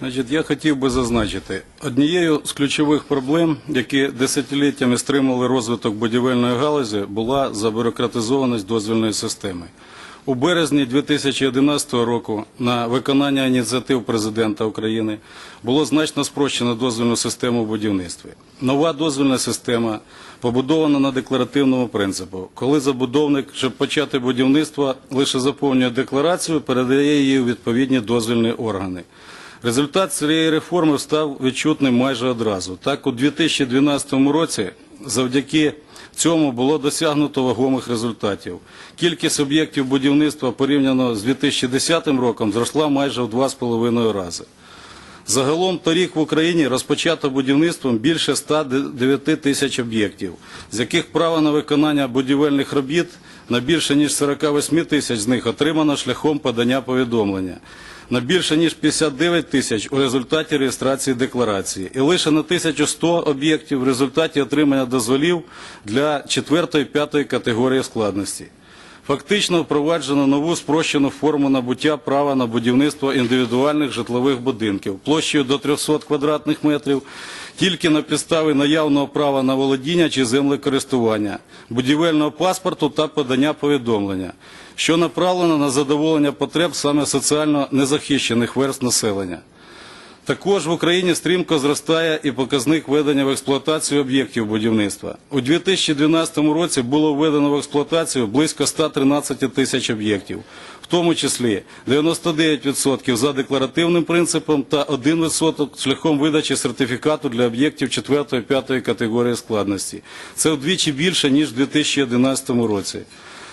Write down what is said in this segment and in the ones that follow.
Значить, я хотів би зазначити, однією з ключових проблем, які десятиліттями стримували розвиток будівельної галузі, була забюрократизованість дозвільної системи. У березні 2011 року на виконання ініціатив президента України було значно спрощено дозвільну систему в будівництві. Нова дозвільна система побудована на декларативному принципу. Коли забудовник, щоб почати будівництво, лише заповнює декларацію, передає її у відповідні дозвільні органи. Результат цієї реформи став відчутним майже одразу. Так, у 2012 році завдяки цьому було досягнуто вагомих результатів. Кількість об'єктів будівництва порівняно з 2010 роком зросла майже в 2,5 рази. Загалом торік в Україні розпочато будівництвом більше 109 тисяч об'єктів, з яких право на виконання будівельних робіт на більше ніж 48 тисяч з них отримано шляхом подання повідомлення. На більше ніж 59 тисяч у результаті реєстрації декларації і лише на 1100 об'єктів в результаті отримання дозволів для 4-5 категорії складності. Фактично впроваджено нову спрощену форму набуття права на будівництво індивідуальних житлових будинків площею до 300 квадратних метрів тільки на підставі наявного права на володіння чи землекористування, будівельного паспорту та подання повідомлення, що направлено на задоволення потреб саме соціально незахищених верст населення. Також в Україні стрімко зростає і показник введення в експлуатацію об'єктів будівництва. У 2012 році було введено в експлуатацію близько 113 тисяч об'єктів, в тому числі 99% за декларативним принципом та 1% шляхом видачі сертифікату для об'єктів 4-5 категорії складності. Це вдвічі більше, ніж у 2011 році.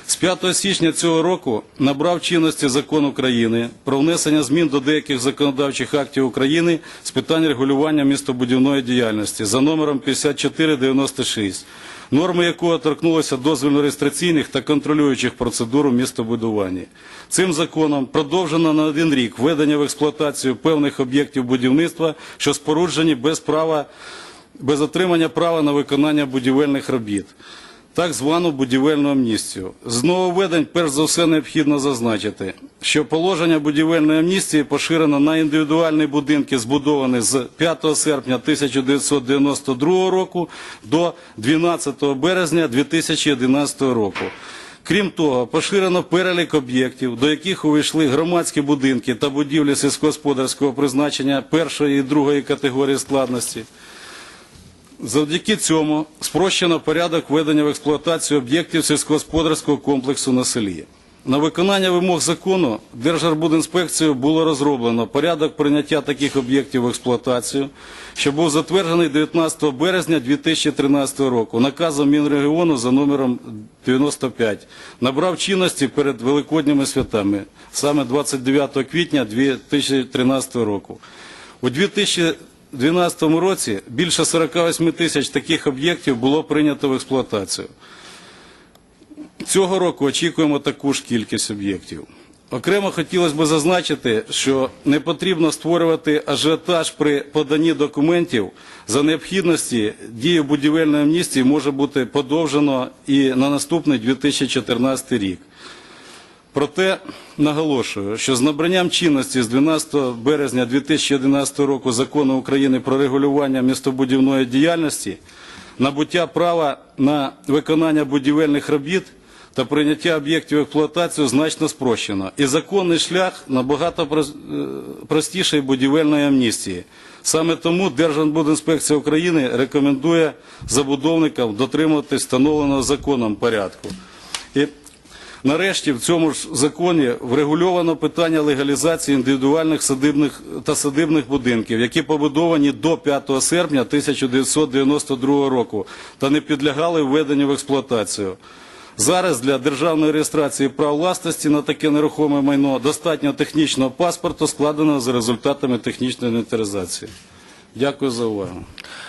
З 5 січня цього року набрав чинності закон України про внесення змін до деяких законодавчих актів України з питань регулювання містобудівної діяльності за номером 5496, норми якого торкнулися дозвільно-реєстраційних та контролюючих процедур у містобудуванні. Цим законом продовжено на один рік введення в експлуатацію певних об'єктів будівництва, що споруджені без права без отримання права на виконання будівельних робіт так звану будівельну амністію. З нововведень, перш за все, необхідно зазначити, що положення будівельної амністії поширено на індивідуальні будинки, збудовані з 5 серпня 1992 року до 12 березня 2011 року. Крім того, поширено перелік об'єктів, до яких увійшли громадські будинки та будівлі сільськогосподарського призначення першої і другої категорії складності. Завдяки цьому спрощено порядок введення в експлуатацію об'єктів сільськогосподарського комплексу на селі. На виконання вимог закону Держарбудінспекцією було розроблено порядок прийняття таких об'єктів в експлуатацію, що був затверджений 19 березня 2013 року наказом Мінрегіону за номером 95. Набрав чинності перед Великодніми святами, саме 29 квітня 2013 року. У 2012 році більше 48 тисяч таких об'єктів було прийнято в експлуатацію. Цього року очікуємо таку ж кількість об'єктів. Окремо хотілося б зазначити, що не потрібно створювати ажіотаж при поданні документів. За необхідності дію будівельної амністії може бути подовжено і на наступний 2014 рік. Проте наголошую, що з набранням чинності з 12 березня 2011 року закону України про регулювання містобудівної діяльності набуття права на виконання будівельних робіт та прийняття об'єктів експлуатацію значно спрощено. І законний шлях набагато е, простіший будівельної амністії. Саме тому Держбудінспекція України рекомендує забудовникам дотримуватись встановленого законом порядку. І Нарешті в цьому ж законі врегульовано питання легалізації індивідуальних садибних та садибних будинків, які побудовані до 5 серпня 1992 року та не підлягали введенню в експлуатацію. Зараз для державної реєстрації прав власності на таке нерухоме майно достатньо технічного паспорту, складеного за результатами технічної інвентаризації. Дякую за увагу.